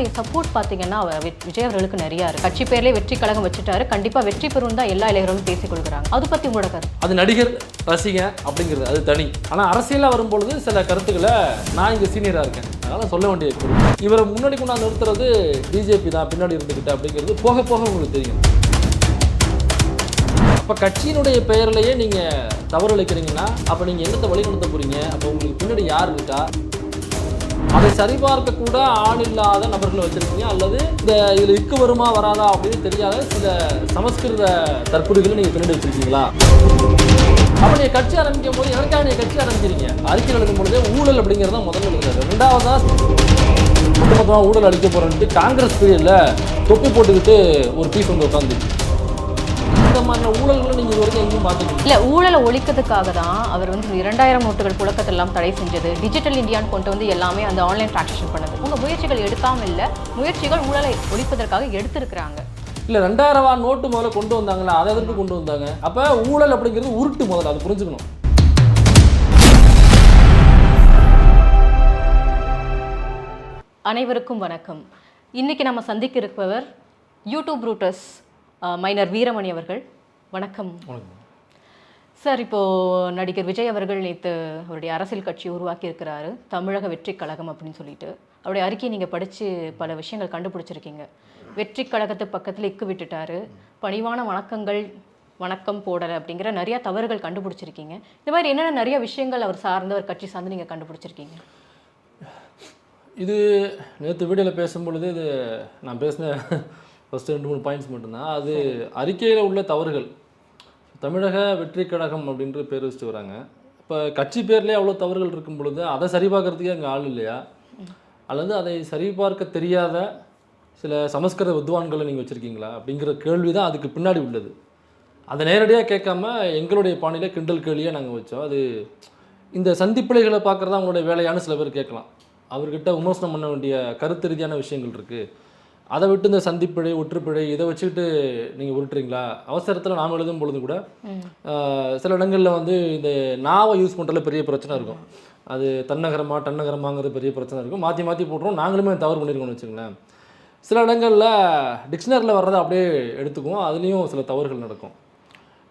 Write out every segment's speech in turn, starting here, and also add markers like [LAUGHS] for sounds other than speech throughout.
அவருடைய சப்போர்ட் பார்த்தீங்கன்னா அவர் விஜய் அவர்களுக்கு நிறைய இருக்கு. கட்சி பேர்லேயே வெற்றி கழகம் வச்சுட்டாரு. கண்டிப்பா வெற்றி பெறும் தான் எல்லா இளைஞர்களும் பேசிக்கொள்கிறாங்க அது பத்தி உங்களோட கருத்து? அது நடிகர் ரசிகன் அப்படிங்கிறது அது தனி. ஆனால் அரசியலாக வரும்பொழுது சில கருத்துக்களை நான் இங்கே சீனியராக இருக்கேன். அதனால் சொல்ல வேண்டிய இவரை முன்னாடி கொண்டாந்து நிறுத்துறது பிஜேபி தான். பின்னாடி இருந்துக்கிட்டு அப்படிங்கிறது போக போக உங்களுக்கு தெரியும். அப்போ கட்சியினுடைய பெயர்லேயே நீங்கள் தவறு அளிக்கிறீங்கன்னா அப்போ நீங்கள் என்னத்தை வழி நடத்த போகிறீங்க அப்போ உங்களுக்கு பின்னாடி யார் இருக்கா? அதை சரிபார்க்க கூட ஆள் இல்லாத நபர்களை வச்சிருக்கீங்க. அல்லது இந்த இதில் இக்கு வருமா வராதா அப்படின்னு தெரியாத சில சமஸ்கிருத தற்கொலைகளை நீங்கள் பின்னாடி வச்சிருக்கீங்களா? அப்ப நீங்க கட்சி ஆரம்பிக்கும் போது எனக்காக நீங்க கட்சி ஆரம்பிக்கிறீங்க? அறிக்கை எழுதும் பொழுது ஊழல் அப்படிங்கிறது தான் முதல்ல எழுதுறாரு ரெண்டாவதா மொத்தமாக ஊழல் அடிக்க போறேன்ட்டு காங்கிரஸ் பீரியட்ல தொப்பி போட்டுக்கிட்டு ஒரு பீஸ் வந்து உட்காந்து மாதிரியான ஊழல்களை நீங்க இது வரைக்கும் எங்கேயும் பார்த்துக்கல இல்ல ஊழலை ஒழிக்கிறதுக்காக தான் அவர் வந்து இரண்டாயிரம் நோட்டுகள் புழக்கத்தை எல்லாம் தடை செஞ்சது. டிஜிட்டல் இந்தியான்னு கொண்டு வந்து எல்லாமே அந்த ஆன்லைன் டிரான்சாக்ஷன் பண்ணது. உங்க முயற்சிகள் எடுக்காம இல்ல முயற்சிகள் ஊழலை ஒழிப்பதற்காக எடுத்திருக்கிறாங்க. இல்ல ரெண்டாயிரம் ரூபா நோட்டு முதல்ல கொண்டு வந்தாங்களா? அதை எதற்கு கொண்டு வந்தாங்க? அப்ப ஊழல் அப்படிங்கிறது உருட்டு முதல்ல அதை புரிஞ்சுக்கணும். அனைவருக்கும் வணக்கம். இன்னைக்கு நம்ம சந்திக்க இருப்பவர் யூடியூப் ரூட்டர்ஸ் மைனர் வீரமணி அவர்கள். வணக்கம். சார் இப்போ நடிகர் விஜய் அவர்கள் நேற்று அவருடைய அரசியல் கட்சி உருவாக்கி இருக்கிறாரு தமிழக வெற்றி கழகம் அப்படின்னு சொல்லிட்டு. அவருடைய அறிக்கையை நீங்கள் படித்து பல விஷயங்கள் கண்டுபிடிச்சிருக்கீங்க. வெற்றி கழகத்து பக்கத்தில் இக்கு விட்டுட்டாரு. பணிவான வணக்கங்கள் வணக்கம் போடலை அப்படிங்கிற நிறைய தவறுகள் கண்டுபிடிச்சிருக்கீங்க. இந்த மாதிரி என்னென்ன நிறைய விஷயங்கள் அவர் சார்ந்த ஒரு கட்சி சார்ந்து நீங்கள் கண்டுபிடிச்சிருக்கீங்க? இது நேற்று வீடியோவில் பேசும்பொழுது இது நான் பேசின [LAUGHS] ஃபஸ்ட்டு ரெண்டு மூணு பாயிண்ட்ஸ் மட்டும்தான். அது அறிக்கையில் உள்ள தவறுகள். தமிழக வெற்றி கழகம் அப்படின்ற பேர் வச்சுட்டு வராங்க. இப்போ கட்சி பேர்லேயே அவ்வளோ தவறுகள் இருக்கும் பொழுது அதை சரிபார்க்கறதுக்கே அங்கே ஆள் இல்லையா? அல்லது அதை சரிபார்க்க தெரியாத சில சமஸ்கிருத வித்வான்களை நீங்கள் வச்சுருக்கீங்களா? அப்படிங்கிற கேள்வி தான் அதுக்கு பின்னாடி உள்ளது. அதை நேரடியாக கேட்காம எங்களுடைய பாணியில் கிண்டல் கேள்வியாக நாங்கள் வச்சோம். அது இந்த சந்திப்பிழைகளை பார்க்குறதா அவங்களுடைய வேலையான சில பேர் கேட்கலாம். அவர்கிட்ட விமர்சனம் பண்ண வேண்டிய கருத்து ரீதியான விஷயங்கள் இருக்குது அதை விட்டு இந்த சந்திப்பிழை ஒற்றுப்பிழை இதை வச்சுக்கிட்டு நீங்கள் உருட்டுறீங்களா? அவசரத்தில் நாம் எழுதும் பொழுது கூட சில இடங்களில் வந்து இந்த நாவை யூஸ் பண்ணுறதுல பெரிய பிரச்சனை இருக்கும். அது தன்னகரமா டன்னகரமாங்கிறது பெரிய பிரச்சனை இருக்கும். மாற்றி மாற்றி போட்டுரும். நாங்களுமே தவறு பண்ணியிருக்கோம்னு வச்சுங்களேன் சில இடங்களில் டிக்ஷனரியில் வர்றதை அப்படியே எடுத்துக்குவோம். அதுலேயும் சில தவறுகள் நடக்கும்.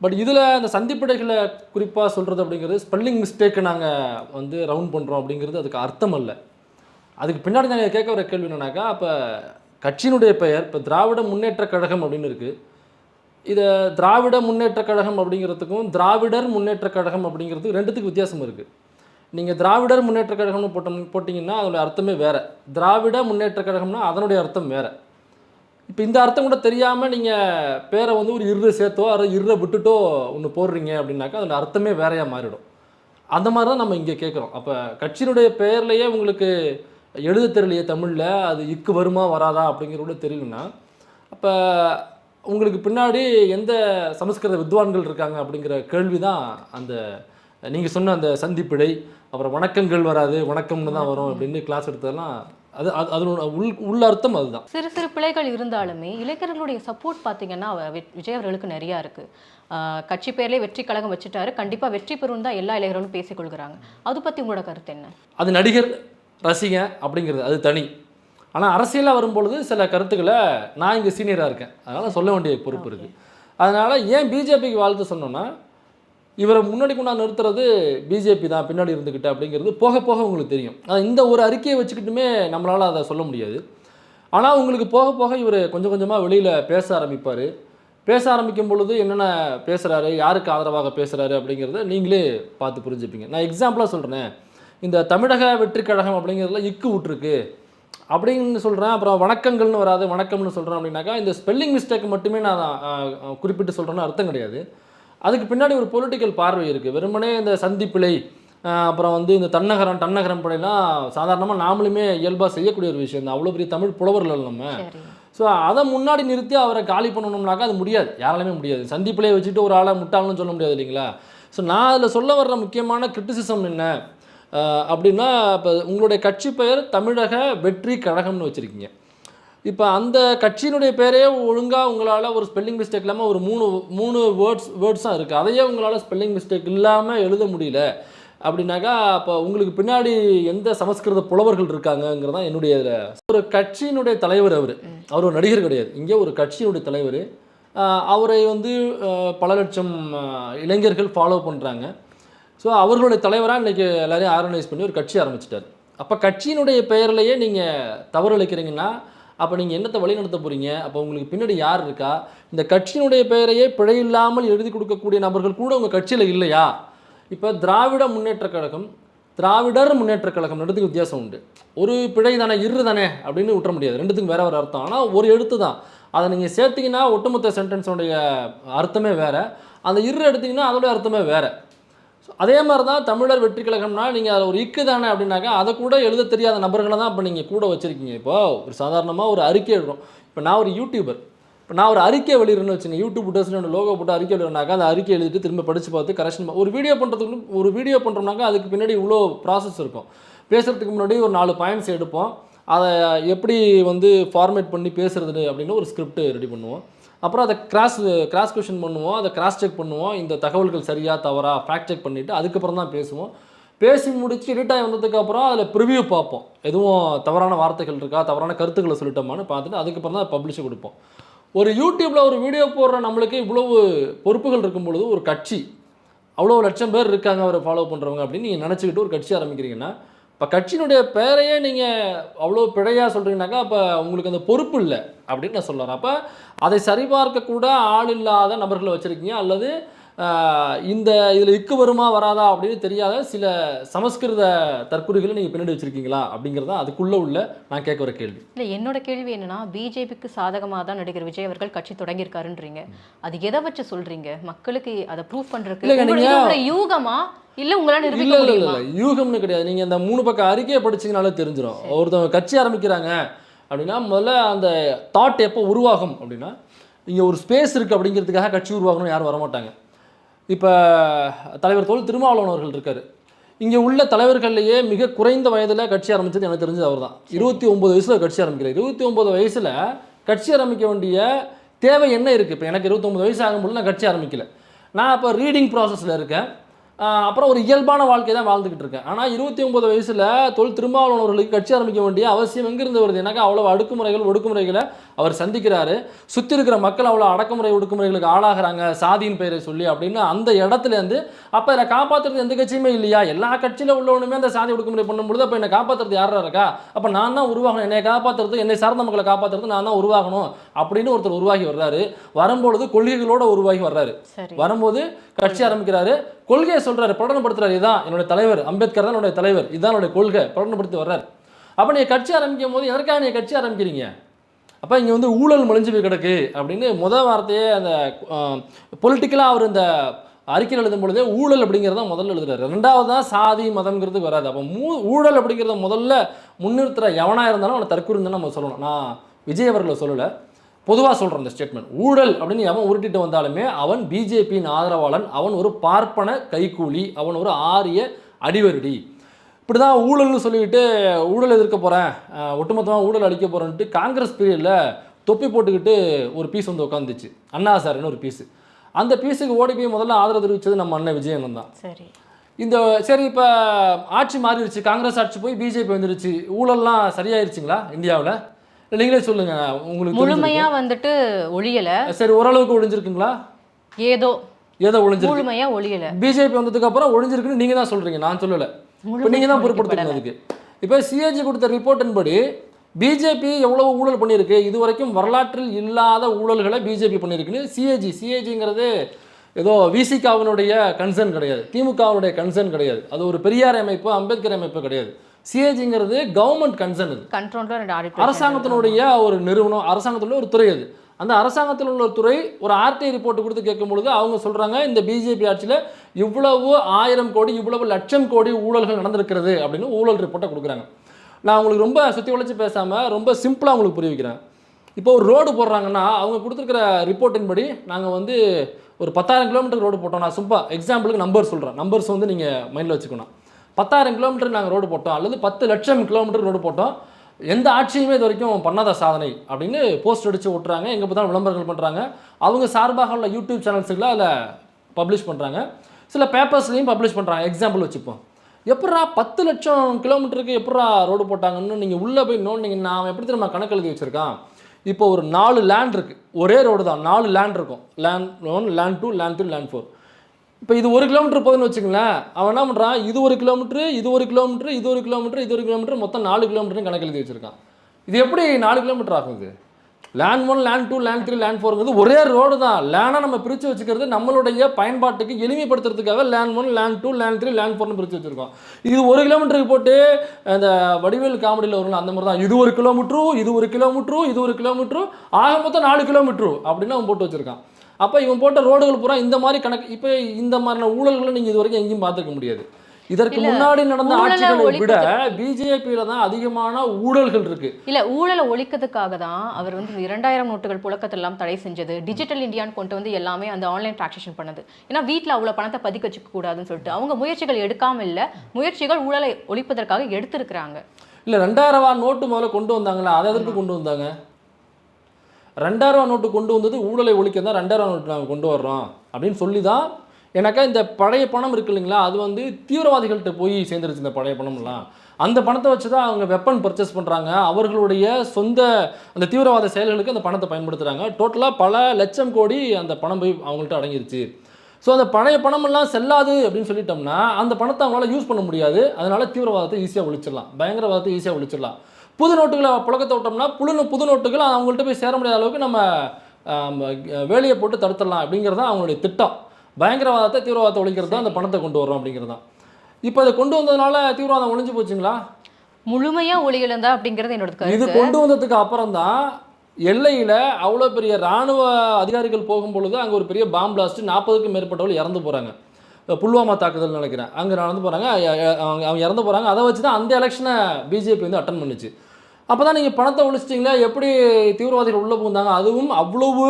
பட் இதில் இந்த சந்திப்பிடைகளை குறிப்பாக சொல்கிறது அப்படிங்கிறது ஸ்பெல்லிங் மிஸ்டேக்கை நாங்கள் வந்து ரவுண்ட் பண்ணுறோம் அப்படிங்கிறது அதுக்கு அர்த்தம் அல்ல. அதுக்கு பின்னாடி நாங்கள் கேட்க வர கேள்வி என்னன்னாக்கா அப்போ கட்சியினுடைய பெயர் இப்போ திராவிட முன்னேற்ற கழகம் அப்படின்னு இருக்குது இதை திராவிட முன்னேற்ற கழகம் அப்படிங்கிறதுக்கும் திராவிடர் முன்னேற்ற கழகம் அப்படிங்கிறதுக்கு ரெண்டுத்துக்கு வித்தியாசம் இருக்குது நீங்கள் திராவிடர் முன்னேற்ற கழகம்னு போட்டோம் போட்டிங்கன்னா அதோட அர்த்தமே வேறு. திராவிட முன்னேற்ற கழகம்னா அதனுடைய அர்த்தம் வேறு. இப்போ இந்த அர்த்தம் கூட தெரியாமல் நீங்கள் பேரை வந்து ஒரு இரு சேர்த்தோ அதை இரு விட்டுட்டோ ஒன்று போடுறீங்க அப்படின்னாக்கா அதோட அர்த்தமே வேறையாக மாறிடும். அந்த மாதிரி தான் நம்ம இங்கே கேட்குறோம் அப்போ கட்சியினுடைய பெயர்லையே உங்களுக்கு எழுத தெரியலையே தமிழில் அது இக்கு வருமா வராதா அப்படிங்கிறது கூட தெரியலனா அப்போ உங்களுக்கு பின்னாடி எந்த சமஸ்கிருத வித்வான்கள் இருக்காங்க அப்படிங்கிற கேள்வி தான் அந்த நீங்கள் சொன்ன அந்த சந்திப்பிழை அப்புறம் வணக்கங்கள் வராது வணக்கம்னு தான் வரும் அப்படின்னு கிளாஸ் எடுத்ததெல்லாம் அது அது அதனோட உள் உள்ள அர்த்தம் அதுதான். சிறு சிறு பிழைகள் இருந்தாலுமே இளைஞர்களுடைய சப்போர்ட் பார்த்தீங்கன்னா விஜய் அவர்களுக்கு நிறையா இருக்கு. ஆஹ் கட்சி பேர்லேயே வெற்றி கழகம் வச்சுட்டாரு கண்டிப்பா வெற்றி பெறும் தான் எல்லா இளைஞர்களும் பேசிக்கொள்கிறாங்க அது பத்தி உங்களோட கருத்து என்ன? அது நடிகர் ரசிகன் அப்படிங்கிறது அது தனி. ஆனால் அரசியலாக வரும்பொழுது சில கருத்துக்களை நான் இங்கே சீனியராக இருக்கேன். அதனால் சொல்ல வேண்டிய பொறுப்பு இருக்குது அதனால் ஏன் பிஜேபிக்கு வாழ்த்து சொன்னோன்னா இவரை முன்னாடி கொண்டாந்து நிறுத்துறது பிஜேபி தான் பின்னாடி இருந்துக்கிட்டு அப்படிங்கிறது போக போக உங்களுக்கு தெரியும். அது இந்த ஒரு அறிக்கையை வச்சுக்கிட்டுமே நம்மளால் அதை சொல்ல முடியாது. ஆனால் உங்களுக்கு போக போக இவர் கொஞ்சம் கொஞ்சமாக வெளியில் பேச ஆரம்பிப்பார். பேச ஆரம்பிக்கும் பொழுது என்னென்ன பேசுகிறாரு யாருக்கு ஆதரவாக பேசுகிறாரு அப்படிங்கிறத நீங்களே பார்த்து புரிஞ்சுப்பீங்க. நான் எக்ஸாம்பிளாக சொல்கிறேன் இந்த தமிழக வெற்றி கழகம் அப்படிங்கிறதுல இக்கு விட்டுருக்கு அப்படின்னு சொல்கிறேன் அப்புறம் வணக்கங்கள்னு வராது வணக்கம்னு சொல்கிறேன் அப்படின்னாக்கா இந்த ஸ்பெல்லிங் மிஸ்டேக் மட்டுமே நான் குறிப்பிட்டு சொல்கிறேன்னு அர்த்தம் கிடையாது. அதுக்கு பின்னாடி ஒரு பொலிட்டிக்கல் பார்வை இருக்குது வெறுமனே இந்த சந்திப்பிழை அப்புறம் வந்து இந்த தன்னகரம் டன்னகரம் படையெல்லாம் சாதாரணமாக நாமளுமே இயல்பாக செய்யக்கூடிய ஒரு விஷயம் தான். அவ்வளோ பெரிய தமிழ் புலவர்கள் நம்ம. ஸோ அதை முன்னாடி நிறுத்தி அவரை காலி பண்ணணும்னாக்கா அது முடியாது. யாராலுமே முடியாது. சந்திப்பிலே வச்சுட்டு ஒரு ஆளை முட்டாள்னு சொல்ல முடியாது இல்லைங்களா? ஸோ நான் அதில் சொல்ல வர்ற முக்கியமான கிரிட்டிசிசம் என்ன? அப்படின்னா இப்போ உங்களுடைய கட்சி பெயர் தமிழக வெற்றி கழகம்னு வச்சுருக்கீங்க. இப்போ அந்த கட்சியினுடைய பேரே ஒழுங்காக உங்களால் ஒரு ஸ்பெல்லிங் மிஸ்டேக் இல்லாமல் ஒரு மூணு மூணு வேர்ட்ஸ் வேர்ட்ஸாக இருக்குது அதையே உங்களால் ஸ்பெல்லிங் மிஸ்டேக் இல்லாமல் எழுத முடியல. அப்படின்னாக்கா அப்போ உங்களுக்கு பின்னாடி எந்த சமஸ்கிருத புலவர்கள் இருக்காங்கங்கிறது தான் என்னுடைய ஒரு கட்சியினுடைய தலைவர் அவர். அவர் ஒரு நடிகர் கிடையாது. இங்கே ஒரு கட்சியினுடைய தலைவர். அவரை வந்து பல லட்சம் இளைஞர்கள் ஃபாலோ பண்ணுறாங்க ஸோ அவர்களுடைய தலைவராக இன்றைக்கி எல்லோரையும் ஆர்கனைஸ் பண்ணி ஒரு கட்சி ஆரம்பிச்சிட்டார். அப்போ கட்சியினுடைய பெயர்லையே நீங்கள் தவறளிக்கிறீங்கன்னா அப்போ நீங்கள் என்னத்தை வழிநடத்த போகிறீங்க அப்போ உங்களுக்கு பின்னாடி யார் இருக்கா? இந்த கட்சியினுடைய பெயரையே பிழை இல்லாமல் எழுதி கொடுக்கக்கூடிய நபர்கள் கூட உங்கள் கட்சியில் இல்லையா? இப்போ திராவிட முன்னேற்றக் கழகம் திராவிடர் முன்னேற்றக் கழகம் ரெண்டுத்துக்கு வித்தியாசம் உண்டு. ஒரு பிழை தானே இரு தானே அப்படின்னு விட்டுற முடியாது. ரெண்டுத்துக்கும் வேறு ஒரு அர்த்தம். ஆனால் ஒரு எழுத்து தான். அதை நீங்கள் சேர்த்தீங்கன்னா ஒட்டுமொத்த சென்டென்ஸோடைய அர்த்தமே வேற. அந்த இரு எடுத்திங்கன்னா அதோடைய அர்த்தமே வேறு. அதே மாதிரி தான் தமிழர் வெற்றி கழகம்னா நீங்கள் அதில் ஒரு இக்கு தானே அப்படின்னாக்கா அதை கூட எழுத தெரியாத நபர்களை தான் இப்போ நீங்கள் கூட வச்சுருக்கீங்க. இப்போ ஒரு சாதாரணமாக ஒரு அறிக்கை எழுதுறோம். இப்போ நான் ஒரு யூடியூபர் இப்போ நான் ஒரு அறிக்கை வெளியிடணும்னு வச்சுங்க யூடியூப் விட்டர்ஸ்னு லோகோ போட்டு அறிக்கை எழுதுனாக்கா அந்த அறிக்கை எழுதிட்டு திரும்ப படித்து பார்த்து கரெக்ஷன் ஒரு வீடியோ பண்ணுறதுக்கு ஒரு வீடியோ பண்ணுறோம்னாக்கா அதுக்கு பின்னாடி இவ்வளோ ப்ராசஸ் இருக்கும். பேசுகிறதுக்கு முன்னாடி ஒரு நாலு பாயிண்ட்ஸ் எடுப்போம். அதை எப்படி வந்து ஃபார்மேட் பண்ணி பேசுறது அப்படின்னு ஒரு ஸ்கிரிப்ட் ரெடி பண்ணுவோம். அப்புறம் அதை கிராஸ் கிராஸ் கொஷின் பண்ணுவோம் அதை கிராஸ் செக் பண்ணுவோம். இந்த தகவல்கள் சரியா தவறா ஃபேக்ட் செக் பண்ணிவிட்டு அதுக்கப்புறம் தான் பேசுவோம். பேசி முடிச்சு ரிட்டாய் வந்ததுக்கப்புறம் அதில் ப்ரிவியூ பார்ப்போம். எதுவும் தவறான வார்த்தைகள் இருக்கா தவறான கருத்துக்களை சொல்லிட்டோமான்னு பார்த்துட்டு அதுக்கப்புறம் தான் பப்ளிஷ் கொடுப்போம். ஒரு யூடியூப்பில் ஒரு வீடியோ போடுற நம்மளுக்கு இவ்வளவு பொறுப்புகள் இருக்கும் பொழுது ஒரு கட்சி அவ்வளோ லட்சம் பேர் இருக்காங்க அவரை ஃபாலோ பண்ணுறவங்க அப்படின்னு நீங்கள் நினச்சிக்கிட்டு ஒரு கட்சி ஆரம்பிக்கிறீங்கன்னா இப்போ கட்சியினுடைய பெயரையே நீங்கள் அவ்வளோ பிழையாக சொல்கிறீங்கனாக்கா அப்போ உங்களுக்கு அந்த பொறுப்பு இல்லை அப்படின்னு நான் சொல்லுறேன் அப்போ அதை சரிபார்க்கக்கூட ஆள் இல்லாத நபர்களை வச்சுருக்கீங்க அல்லது இந்த இதில் இக்கு வருமா வராதா அப்படின்னு தெரியாத சில சமஸ்கிருத தற்குறிகளை நீங்கள் பின்னாடி வச்சுருக்கீங்களா அப்படிங்கிறது அதுக்குள்ளே உள்ள நான் கேட்க வர கேள்வி. இல்லை என்னோட கேள்வி என்னன்னா பிஜேபிக்கு சாதகமாக தான் நடிகர் விஜய் அவர்கள் கட்சி தொடங்கியிருக்காருன்றீங்க. அது எதை வச்சு சொல்றீங்க? மக்களுக்கு அதை ப்ரூவ் உங்களோட யூகமா? இல்ல உங்களால நிரூபிக்க இல்ல முடியுமா? இல்ல யூகம்னு கிடையாது. நீங்க இந்த மூணு பக்கம் அறிக்கையை படிச்சீங்கனாலே தெரிஞ்சிடும் ஒருத்தவங்க கட்சி ஆரம்பிக்கிறாங்க அப்படின்னா முதல்ல அந்த தாட் எப்போ உருவாகும் அப்படின்னா இங்க ஒரு ஸ்பேஸ் இருக்கு அப்படிங்கிறதுக்காக கட்சி உருவாகணும்னு யாரும் வரமாட்டாங்க. இப்போ தலைவர் தோல் திருமாவளவன் அவர்கள் இருக்கார். இங்கே உள்ள தலைவர்கள்லேயே மிக குறைந்த வயதில் கட்சி ஆரம்பிச்சது எனக்கு தெரிஞ்சது அவர் தான் இருபத்தி ஒம்பது வயசில் கட்சி ஆரம்பிக்கிறார். இருபத்தி ஒம்பது வயசில் கட்சி ஆரம்பிக்க வேண்டிய தேவை என்ன இருக்குது இப்போ எனக்கு இருபத்தொம்பது வயசு ஆகும்போது நான் கட்சி ஆரம்பிக்கல. நான் இப்போ ரீடிங் ப்ராசஸில் இருக்கேன். அப்புறம் ஒரு இயல்பான வாழ்க்கை தான் வாழ்ந்துக்கிட்டு இருக்கேன். ஆனால் இருபத்தி ஒன்பது வயசில் தொல் திருமாவளவன் அவர்களுக்கு கட்சி ஆரம்பிக்க வேண்டிய அவசியம் எங்கிருந்து வருது? எனக்கு அவ்வளோ அடுக்குமுறைகள் ஒடுக்குமுறைகளை அவர் சந்திக்கிறாரு. சுற்றி இருக்கிற மக்கள் அவ்வளோ அடக்குமுறை ஒடுக்குமுறைகளுக்கு ஆளாகிறாங்க சாதியின் பெயரை சொல்லி அப்படின்னு அந்த இடத்துலேருந்து அப்போ இதை காப்பாற்றுறது எந்த கட்சியுமே இல்லையா? எல்லா கட்சியில் உள்ளவனுமே அந்த சாதி ஒடுக்குமுறை பண்ணும்பொழுது அப்போ என்னை காப்பாற்றுறது யாரா இருக்கா? அப்போ நான் தான் உருவாகணும். என்னை காப்பாற்றுறது என்னை சார்ந்த மக்களை காப்பாற்றுறது நான் தான் உருவாகணும் அப்படின்னு ஒருத்தர் உருவாகி வர்றாரு. வரும்பொழுது கொள்கைகளோட உருவாகி வர்றாரு. வரும்போது கட்சி ஆரம்பிக்கிறாரு. கொள்கையை சொல்கிறார் பிரகடனப்படுத்துறாரு இதான் என்னுடைய தலைவர் அம்பேத்கர் தான் என்னுடைய தலைவர் இதான் என்னுடைய கொள்கை பிரகடனப்படுத்தி வர்றார். அப்போ நீங்கள் கட்சி ஆரம்பிக்கும் போது எதற்காக நீங்கள் கட்சி ஆரம்பிக்கிறீங்க? அப்போ இங்கே வந்து ஊழல் மலிஞ்சு போய் கிடக்கு அப்படின்னு முதல் வார்த்தையே அந்த பொலிட்டிக்கலாக அவர் இந்த அறிக்கையில் எழுதும் பொழுதே ஊழல் அப்படிங்கிறத முதல்ல எழுதுறாரு. ரெண்டாவது தான் சாதி மதம்ங்கிறதுக்கு வராது. அப்போ மூ ஊழல் அப்படிங்கிறத முதல்ல முன்னிறுத்துகிற எவனாக இருந்தாலும் அவனை தற்கொலை நம்ம சொல்லணும். நான் விஜய் அவர்களை சொல்லலை. பொதுவாக சொல்கிறேன் இந்த ஸ்டேட்மெண்ட் ஊழல் அப்படின்னு எவன் உருட்டிட்டு வந்தாலுமே அவன் பிஜேபியின் ஆதரவாளன் அவன் ஒரு பார்ப்பன கைக்கூலி அவன் ஒரு ஆரிய அடிவருடி. இப்படி தான் ஊழல்னு சொல்லிக்கிட்டு ஊழல் எதிர்க்க போகிறேன் ஒட்டுமொத்தமாக ஊழல் அடிக்க போகிறேன்ட்டு காங்கிரஸ் பீரியடில் தொப்பி போட்டுக்கிட்டு ஒரு பீஸ் வந்து உட்காந்துச்சு அண்ணா சார்னு ஒரு பீஸு அந்த பீஸுக்கு ஓடி போய் முதல்ல ஆதரவு தெரிவித்தது நம்ம அண்ணன் விஜயன் தான். சரி. இந்த சரி இப்போ ஆட்சி மாறிடுச்சு காங்கிரஸ் ஆட்சி போய் பிஜேபி வந்துருச்சு ஊழல்லாம் சரியாயிருச்சுங்களா இந்தியாவில்? நீங்களே சொல்லுங்க உங்களுக்கு முழுமையா வந்துட்டு ஒழியல. சரி ஓரளவுக்கு ஒழிஞ்சிருக்குங்களா? ஏதோ ஏதோ ஒழிஞ்சிருக்கு. முழுமையா ஒழியல. பிஜேபி வந்ததுக்கு அப்புறம் ஒழிஞ்சிருக்குன்னு நீங்க தான் சொல்றீங்க நான் சொல்லல. இப்போ நீங்க தான் பொறுப்படுத்தணும் அதுக்கு. இப்போ சிஏஜி கொடுத்த ரிப்போர்ட்டின் படி பிஜேபி எவ்வளவு ஊழல் பண்ணியிருக்கு? இது வரைக்கும் வரலாற்றில் இல்லாத ஊழல்களை பிஜேபி பண்ணியிருக்குன்னு சிஏஜி சிஏஜிங்கிறது ஏதோ விசிகாவினுடைய கன்சர்ன் கிடையாது. திமுகவினுடைய கன்சர்ன் கிடையாது. அது ஒரு பெரியார் அமைப்பு அம்பேத்கர் அமைப்பு கிடையாது. சிஏஜிங்கிறது கவர்மெண்ட் கன்சர்ன் ஆடிட்டர் அரசாங்கத்தினுடைய ஒரு நிறுவனம் அரசாங்கத்தில் ஒரு துறை அது. அந்த அரசாங்கத்தில் உள்ள ஒரு துறை ஒரு ஆர்டிஐ ரிப்போர்ட் கொடுத்து கேட்கும் பொழுது அவங்க சொல்றாங்க இந்த பிஜேபி ஆட்சியில் இவ்வளவு ஆயிரம் கோடி இவ்வளவு லட்சம் கோடி ஊழல்கள் நடந்திருக்கிறது அப்படின்னு ஊழல் ரிப்போர்ட்டை கொடுக்குறாங்க. நான் உங்களுக்கு ரொம்ப சுற்றி உழைச்சி பேசாமல் ரொம்ப சிம்பிளாக உங்களுக்கு புரிய வைக்கிறேன். இப்போ ஒரு ரோடு போடுறாங்கன்னா அவங்க கொடுத்துருக்கிற ரிப்போர்ட்டின் படி நாங்கள் வந்து ஒரு பத்தாயிரம் கிலோமீட்டர் ரோடு போட்டோம். நான் சும்மா எக்ஸாம்பிளுக்கு நம்பர் சொல்கிறேன் நம்பர்ஸ் வந்து நீங்கள் மைண்டில் வச்சுக்கணும். பத்தாயிரம் கிலோமீட்டர் நாங்கள் ரோடு போட்டோம் அல்லது பத்து லட்சம் கிலோமீட்டர் ரோடு போட்டோம். எந்த ஆட்சியுமே இது வரைக்கும் பண்ணாத சாதனை அப்படின்னு போஸ்ட் அடித்து ஓட்டுறாங்க எங்கே பார்த்தாலும் விளம்பரங்கள் பண்ணுறாங்க அவங்க சார்பாக உள்ள யூடியூப் சேனல்ஸுக்குள்ள அதில் பப்ளிஷ் பண்ணுறாங்க சில பேப்பர்ஸ்லையும் பப்ளிஷ் பண்ணுறாங்க எக்ஸாம்பிள் வச்சுப்போம். எப்படா பத்து லட்சம் கிலோமீட்டருக்கு எப்படா ரோடு போட்டாங்கன்னு நீங்கள் உள்ளே போய் நோண்டிங்கன்னா நான் எப்படி திரும்ப கணக்கு எழுதி வச்சுருக்கான்? இப்போ ஒரு நாலு லேண்ட் இருக்குது ஒரே ரோடு தான். நாலு லேண்ட் இருக்கும். Land one land two land three land four இப்போ இது ஒரு கிலோமீட்டர் போகுதுன்னு வச்சுக்கங்களேன். அவன் என்ன பண்ணுறான் இது ஒரு கிலோமீட்டர் இது ஒரு கிலோமீட்டர் இது ஒரு கிலோமீட்டர் இது ஒரு கிலோமீட்டர் மொத்தம் நாலு கிலோமீட்டர்னு கணக்கு எழுதி வச்சிருக்கான். இது எப்படி நாலு கிலோமீட்டர் ஆகும் இது? Land one land two land three land ஃபோருங்கிறது ஒரே ரோடு தான். லேண்டாக நம்ம பிரித்து வச்சுக்கிறது நம்மளுடைய பயன்பாட்டுக்கு எளிமைப்படுத்துறதுக்காக land one land two land three land ஃபோர்னு பிரித்து வச்சுருக்கோம். இது ஒரு கிலோமீட்டருக்கு போட்டு அந்த வடிவேல் காமெடியில் வரும் அந்த மாதிரி தான். இது ஒரு கிலோமீட்டரும் இது ஒரு கிலோமீட்டரும் இது ஒரு கிலோமீட்டரு ஆக மொத்தம் நாலு கிலோமீட்டரு அப்படின்னு அவன் போட்டு வச்சுருக்கான். அப்போ இவன் போட்ட ரோடுகள் பூரா இந்த மாதிரி கணக்கு இப்போ இந்த மாதிரியான ஊழல்களை நீங்கள் இது வரைக்கும் எங்கேயும் பார்த்துக்க முடியாது. இதற்கு முன்னாடி நடந்த ஆட்சிகளை விட பிஜேபியில தான் அதிகமான ஊழல்கள் இருக்கு. இல்ல ஊழலை ஒழிக்கிறதுக்காக தான் அவர் வந்து இரண்டாயிரம் நோட்டுகள் புழக்கத்தெல்லாம் தடை செஞ்சது. டிஜிட்டல் இந்தியான்னு கொண்டு வந்து எல்லாமே அந்த ஆன்லைன் டிரான்சாக்ஷன் பண்ணது. ஏன்னா வீட்ல அவ்வளவு பணத்தை பதிக்க வச்சுக்க கூடாதுன்னு சொல்லிட்டு அவங்க முயற்சிகள் எடுக்காம இல்ல முயற்சிகள் ஊழலை ஒழிப்பதற்காக எடுத்திருக்கிறாங்க. இல்ல ரெண்டாயிரம் ரூபா நோட்டு முதல்ல கொண்டு வந்தாங்களா? அதை எதற்கு கொண்டு வந்தாங்க? ரெண்டாயிரம் ரூபா நோட்டு கொண்டு வந்தது ஊழலை ஒழிக்க தான் ரெண்டாயிரம் நோட்டு நாங்கள் கொண்டு வர்றோம் அப்படின்னு சொல்லி தான் எனக்கா இந்த பழைய பணம் இருக்கு இல்லைங்களா அது வந்து தீவிரவாதிகள்கிட்ட போய் சேர்ந்துருச்சு இந்த பழைய பணம்லாம். அந்த பணத்தை வச்சு தான் அவங்க வெப்பன் பர்ச்சேஸ் பண்ணுறாங்க அவர்களுடைய சொந்த அந்த தீவிரவாத செயல்களுக்கு அந்த பணத்தை பயன்படுத்துகிறாங்க டோட்டலாக பல லட்சம் கோடி அந்த பணம் போய் அவங்கள்ட்ட அடங்கிருச்சு. ஸோ அந்த பழைய பணமெல்லாம் செல்லாது அப்படின்னு சொல்லிட்டோம்னா அந்த பணத்தை அவங்களால யூஸ் பண்ண முடியாது. அதனால தீவிரவாதத்தை ஈஸியாக ஒழிச்சிடலாம். பயங்கரவாதத்தை ஈஸியாக ஒழிச்சிடலாம். புது நோட்டுகளை புழக்கத்தை விட்டோம்னா புழு புது நோட்டுகள் அவங்கள்ட்ட போய் சேர முடியாத அளவுக்கு நம்ம வேலையை போட்டு தடுத்துடலாம் அப்படிங்கிறது தான் அவங்களுடைய திட்டம். பயங்கரவாதத்தை தீவிரவாதத்தை ஒழிக்கிறது தான் அந்த பணத்தை கொண்டு வரோம் அப்படிங்கிறது தான். இப்போ அதை கொண்டு வந்ததுனால தீவிரவாதம் ஒழிஞ்சு போச்சுங்களா? முழுமையா ஒளியிழந்தா அப்படிங்கிறது என்னோட இது கொண்டு வந்ததுக்கு அப்புறம் தான் எல்லையில் அவ்வளோ பெரிய ராணுவ அதிகாரிகள் போகும் பொழுது அங்கே ஒரு பெரிய பாம் பிளாஸ்ட் நாற்பதுக்கும் மேற்பட்டவர்கள் இறந்து போகிறாங்க புல்வாமா தாக்குதல் நினைக்கிறேன். அங்கே நடந்து போகிறாங்க அவங்க இறந்து போகிறாங்க அதை வச்சு தான் அந்த எலெக்ஷனை பிஜேபி வந்து அட்டன் பண்ணுச்சு. அப்போ தான் நீங்கள் பணத்தை ஒழிச்சிட்டிங்களா? எப்படி தீவிரவாதிகள் உள்ளே புகுந்தாங்க? அதுவும் அவ்வளவு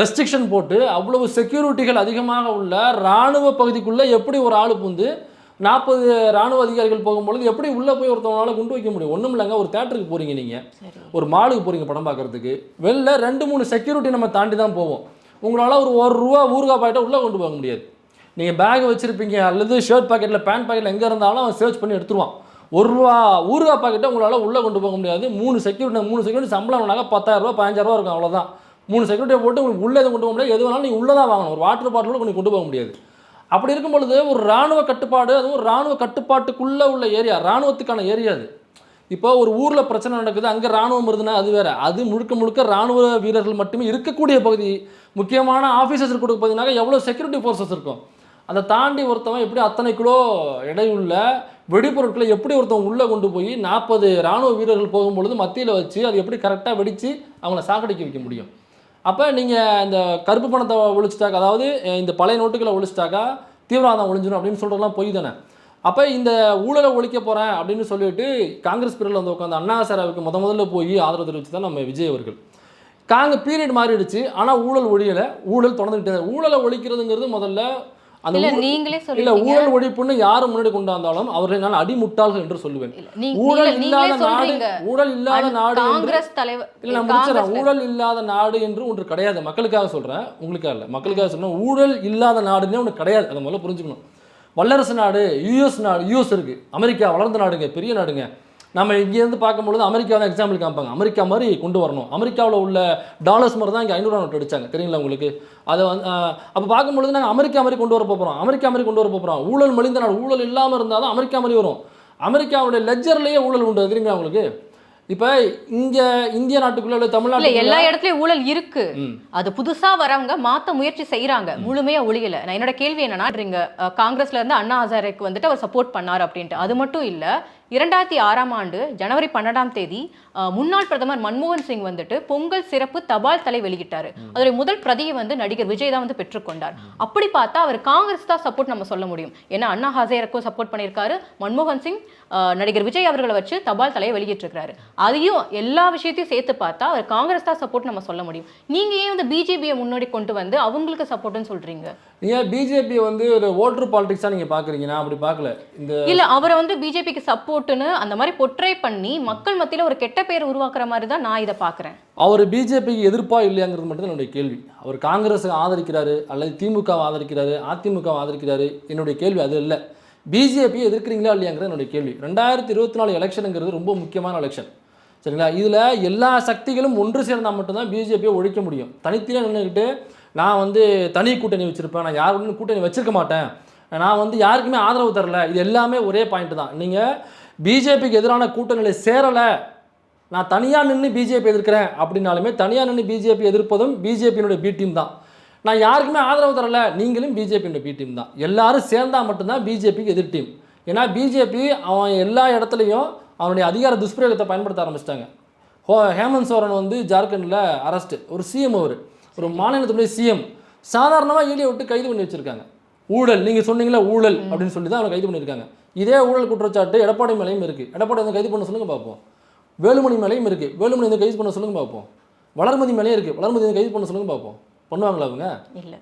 ரெஸ்ட்ரிக்ஷன் போட்டு அவ்வளவு செக்யூரிட்டிகள் அதிகமாக உள்ள இராணுவ பகுதிக்குள்ளே எப்படி ஒரு ஆள் புகுந்து நாற்பது ராணுவ அதிகாரிகள் போகும்பொழுது எப்படி உள்ளே போய் ஒருத்தவங்களால கொண்டு வைக்க முடியும்? ஒன்றும் இல்லைங்க ஒரு தேட்டருக்கு போகிறீங்க நீங்கள் ஒரு மாலுக்கு போகிறீங்க படம் பார்க்கறதுக்கு. வெளில ரெண்டு மூணு செக்யூரிட்டி நம்ம தாண்டி தான் போவோம். உங்களால் ஒரு ஒரு ரூபா ஊறுகாய் பாக்கெட்டை உள்ளே கொண்டு போக முடியாது. நீங்கள் பேக் வச்சுருப்பீங்க அல்லது ஷர்ட் பாக்கெட்டில் பேண்ட் பாக்கெட்டில் எங்கே இருந்தாலும் அவன் சர்ச் பண்ணி எடுத்துருவான். ஒரு ரூபா ஊறுகாய் பாக்கெட்டை உங்களால் உள்ளே கொண்டு போக முடியாது. மூணு செக்யூரிட்டி மூணு செக்யூரிட்டி சம்பளம் வேணாக்கா பத்தாயிரரூபா பதினஞ்சாயிரரூபா இருக்கும் அவ்வளோதான் மூணு செக்யூரிட்டியை போட்டு உங்களுக்கு உள்ளே எதுவும் கொண்டு போக முடியாது? எது வேணாலும் நீங்கள் உள்ளே தான் வாங்கணும். ஒரு வாட்டர் பாட்டில் கூட கொண்டு போக முடியாது. அப்படி இருக்கும் பொழுது ஒரு ராணுவ கட்டுப்பாடு அதுவும் ஒரு ராணுவ கட்டுப்பாட்டுக்குள்ளே உள்ள ஏரியா ராணுவத்துக்கான ஏரியா அது. இப்போ ஒரு ஊரில் பிரச்சனை நடக்குது அங்கே ராணுவம் இருந்ததுன்னா அது வேறு. அது முழுக்க முழுக்க ராணுவ வீரர்கள் மட்டுமே இருக்கக்கூடிய பகுதி. முக்கியமான ஆஃபீஸர்ஸ் இருக்கக்கூடிய பகுதினாக்க எவ்வளோ செக்யூரிட்டி ஃபோர்ஸஸ் இருக்கும். அதை தாண்டி ஒருத்தவன் எப்படி அத்தனை கிலோ எடையுள்ள வெடிப்பொருட்களை எப்படி ஒருத்தவங்க உள்ளே கொண்டு போய் நாற்பது ராணுவ வீரர்கள் போகும்பொழுது மத்தியில் வச்சு அது எப்படி கரெக்டாக வெடித்து அவங்கள சாகடிக்க வைக்க முடியும்? அப்போ நீங்கள் இந்த கருப்பு பணத்தை ஒழிச்சிட்டாக்கா அதாவது இந்த பழைய நோட்டுகளை ஒழிச்சிட்டாக்கா தீவிரவாதம் ஒழிஞ்சிடும் அப்படின்னு சொல்கிறதெல்லாம் பொய் தானே? அப்போ இந்த ஊழலை ஒழிக்க போகிறேன் அப்படின்னு சொல்லிட்டு காங்கிரஸ் பீரியடில் வந்து உட்காந்து அண்ணா சாராவுக்கு முத முதல்ல போய் ஆதரவு தெரிவித்து தான் நம்ம விஜய் அவர்கள். காங்க பீரியட் மாறிடுச்சு ஆனால் ஊழல் ஒழியலை ஊழல் தொடர்ந்துகிட்டே ஊழலை ஒழிக்கிறதுங்கிறது முதல்ல அந்த நீங்களே இல்ல ஊழல் ஒழிப்புன்னு யார் முன்னாடி கொண்டு வந்தாலும் அவர்களை நான் அடிமுட்டாள்கள் என்று சொல்லுவேன். ஊழல் இல்ல, இல்லாத நாடு ஊழல் இல்லாத நாடு காங்கிரஸ் தலைவர் இல்ல முடிச்சிடறேன் ஊழல் இல்லாத நாடு என்று ஒன்று கிடையாது. மக்களுக்காக சொல்றேன். உங்களுக்காக இல்லை. மக்களுக்காக சொல்றேன். ஊழல் இல்லாத நாடுன்னே ஒன்று கிடையாது. அதை முதல்ல புரிஞ்சுக்கணும். வல்லரசு நாடு யூஎஸ் நாடு யூஎஸ் இருக்கு. அமெரிக்கா வளர்ந்த நாடுங்க பெரிய நாடுங்க. நம்ம இங்கேருந்து பார்க்கும்பொழுது அமெரிக்கா தான் எக்ஸாம்பிள் காமிப்பாங்க. அமெரிக்கா மாதிரி கொண்டு வரணும். அமெரிக்காவில் உள்ள டாலர்ஸ் மாதிரி தான் இங்கே ஐநூறுவா நோட்டு அடிச்சாங்க. தெரியுங்களா உங்களுக்கு? அதை வந்து அப்போ பார்க்கும்பொழுது நாங்கள் அமெரிக்கா மாதிரி கொண்டு வர போகிறோம் அமெரிக்கா மாதிரி கொண்டு வர போகிறோம் ஊழல் மலிந்த நாடு ஊழல் இல்லாமல் இருந்தால் தான் அமெரிக்கா மாதிரி வரும். அமெரிக்காவுடைய லெஜர்லேயே ஊழல் உண்டு. தெரியுங்களா உங்களுக்கு? இப்போ இங்கே இந்திய நாட்டுக்குள்ள உள்ள தமிழ்நாட்டுக்குள்ள எல்லா இடத்துலயும் ஊழல் இருக்கு. அது புதுசா வரவங்க மாத்த முயற்சி செய்யறாங்க முழுமையா ஒழியல. நான் என்னோட கேள்வி என்னன்னா காங்கிரஸ்ல இருந்து அண்ணா ஹசாரேக்கு வந்துட்டு அவர் சப்போர்ட் பண்ணாரு அப்படின்ட்டு. அது மட்டும் இல்ல இரண்டாயிரத்தி ஆறாம் ஆண்டு ஜனவரி பன்னெண்டாம் தேதி முன்னாள் பிரதமர் மன்மோகன் சிங் வந்துட்டு பொங்கல் சிறப்பு தபால் தலை வெளியிட்டாரு. அதோட முதல் பிரதியை வந்து நடிகர் விஜய் தான் வந்து பெற்றுக்கொண்டார். அப்படி பார்த்தா அவர் காங்கிரஸ் தான் சப்போர்ட் நம்ம சொல்ல முடியும். ஏன்னா அண்ணா ஹசேருக்கும் சப்போர்ட் பண்ணியிருக்காரு. மன்மோகன் சிங் நடிகர் விஜய் அவர்களை வச்சு தபால் தலையை வெளியிட்டிருக்காரு அதையும் எல்லா விஷயத்தையும் சேர்த்து பார்த்தா அவர் காங்கிரஸ் தான் சப்போர்ட் நம்ம சொல்ல முடியும். நீங்க ஏன் வந்து பிஜேபியை முன்னாடி கொண்டு வந்து அவங்களுக்கு சப்போர்ட்னு சொல்றீங்க? நீங்கள் பிஜேபி வந்து ஒரு ஓட்டர் பாலிடிக்ஸாக நீங்கள் பார்க்குறீங்க? நான் அப்படி பார்க்கல. இந்த இல்ல அவரை வந்து பிஜேபிக்கு சப்போர்ட்னு அந்த மாதிரி பொற்றை பண்ணி மக்கள் மத்தியில ஒரு கெட்ட பேர் உருவாக்குற மாதிரி தான் நான் இதை பாக்குறேன் அவர் பிஜேபிக்கு எதிர்ப்பா இல்லையாங்கிறது மட்டும் தான் என்னுடைய கேள்வி. அவர் காங்கிரஸை ஆதரிக்கிறாரு அல்லது திமுகவை ஆதரிக்கிறாரு அதிமுகவை ஆதரிக்கிறாரு என்னுடைய கேள்வி அது இல்லை. பிஜேபி எதிர்க்கிறீங்களா இல்லையாங்கிறது என்னுடைய கேள்வி. ரெண்டாயிரத்தி இருபத்தி நாலு எலெக்ஷனுங்கிறது ரொம்ப முக்கியமான எலெக்ஷன் சரிங்களா? இதில் எல்லா சக்திகளும் ஒன்று சேர்ந்தால் மட்டும்தான் பிஜேபியை ஒழிக்க முடியும். தனித்தனியாக நின்றுக்கிட்டு நான் வந்து தனி கூட்டணி வச்சுருப்பேன் நான் யாருடன் கூட்டணி வச்சுருக்க மாட்டேன். நான் வந்து யாருக்குமே ஆதரவு தரல. இது எல்லாமே ஒரே பாயிண்ட் தான். நீங்கள் பிஜேபிக்கு எதிரான கூட்டணியில் சேரலை. நான் தனியாக நின்று பிஜேபி எதிர்க்கிறேன் அப்படின்னாலுமே தனியாக நின்று பிஜேபி எதிர்ப்பதும் பிஜேபியினுடைய பி டீம் தான். நான் யாருக்குமே ஆதரவு தரல. நீங்களும் பிஜேபியோட பி டீம் தான். எல்லாரும் சேர்ந்தால் மட்டும்தான் பிஜேபிக்கு எதிர் டீம் ஏன்னா பிஜேபி அவன் எல்லா இடத்துலையும் அவனுடைய அதிகார துஷ்பிரயோகத்தை பயன்படுத்த ஆரம்பிச்சிட்டாங்க. ஹோ ஹேமந்த் சோரன் வந்து ஜார்க்கண்டில் அரெஸ்ட் ஒரு சிஎம் அவர். ஒரு மாநிலத்துடைய சிஎம் சாதாரணமாக ஈடியை விட்டு கைது பண்ணி வச்சிருக்காங்க. ஊழல் நீங்கள் சொன்னீங்களே ஊழல் அப்படின்னு சொல்லி தான் அவனை கைது பண்ணியிருக்காங்க. இதே ஊழல் குற்றச்சாட்டு எடப்பாடி மேலேயும் இருக்குது எடப்பாடி வந்து கைது பண்ண சொல்லுங்க பார்ப்போம். வேலுமணி மேலேயும் இருக்குது வேலுமணி வந்து கைது பண்ண சொல்லுங்க பார்ப்போம். வளர்மதி மேலேயும் இருக்குது வளர்மதி வந்து கைது பண்ண சொல்லுங்க பார்ப்போம். பண்ணுவாங்களா அவங்க?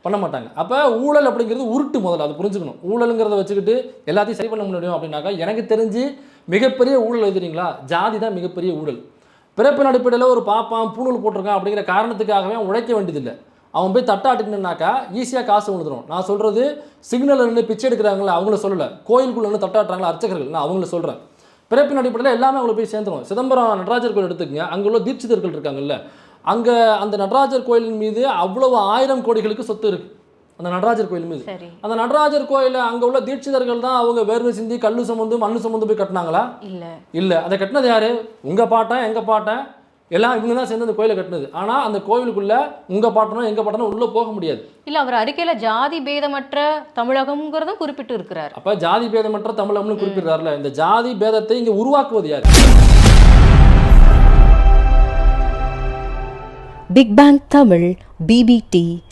பண்ண மாட்டாங்க. அப்போ ஊழல் அப்படிங்கிறது உருட்டு முதல்ல அது புரிஞ்சுக்கணும். ஊழலுங்கிறத வச்சுக்கிட்டு எல்லாத்தையும் சரி பண்ண முடியும் அப்படின்னாக்கா எனக்கு தெரிஞ்சு மிகப்பெரிய ஊழல் எழுதுறீங்களா? ஜாதி தான் மிகப்பெரிய ஊழல். பிறப்பின் அடிப்படையில் ஒரு பாப்பான் பூணூல் போட்டிருக்கான் அப்படிங்கிற காரணத்துக்காகவே அவன் உழைக்க வேண்டியதில்லை. அவன் போய் தட்டாட்டினாக்கா ஈஸியாக காசு விழுந்துடும் நான் சொல்கிறது சிக்னலில் நின்று பிச்சை எடுக்கிறாங்களே அவங்கள சொல்லலை. கோயிலுக்குள்ள நின்று தட்டாட்டுறாங்களா அர்ச்சகர்கள்? நான் அவங்கள சொல்கிறேன் பிறப்பின் அடிப்படையில் எல்லாமே அவங்களை போய் சேர்ந்துடும் சிதம்பரம் நடராஜர் கோயில் எடுத்துக்கங்க. அங்கே உள்ள தீட்சிதர்கள் இருக்காங்கல்ல அங்கே அந்த நடராஜர் கோயிலின் மீது அவ்வளவு ஆயிரம் கோடிகளுக்கு சொத்து இருக்குது அந்த நடராஜர் கோயில் மீது. சரி. அந்த நடராஜர் கோயில அங்கே உள்ள தீட்சிதர்கள் தான் அவங்க வேர்வை சிந்தி கல்லு சுமந்து மண்ணு சுமந்து போய் கட்டினாங்களா? இல்லை. இல்லை. அதை கட்டினது யாரு? உங்கள் பாட்டன் எங்கள் பாட்டன் எல்லாம் இவங்க தான் சேர்ந்து அந்த கோயிலை கட்டினது. ஆனால் அந்த கோயிலுக்குள்ள உங்கள் பாட்டனும் எங்கள் பாட்டனும் உள்ளே போக முடியாது. இல்லை அவர் அறிக்கையில ஜாதி பேதமற்ற தமிழகம்ங்கிறதும் குறிப்பிட்டு இருக்கிறார். அப்போ ஜாதி பேதமற்ற தமிழம்னு குறிப்பிடுறாருல. இந்த ஜாதி பேதத்தை இங்கே உருவாக்குவது யார்? Big bang Tamil PPT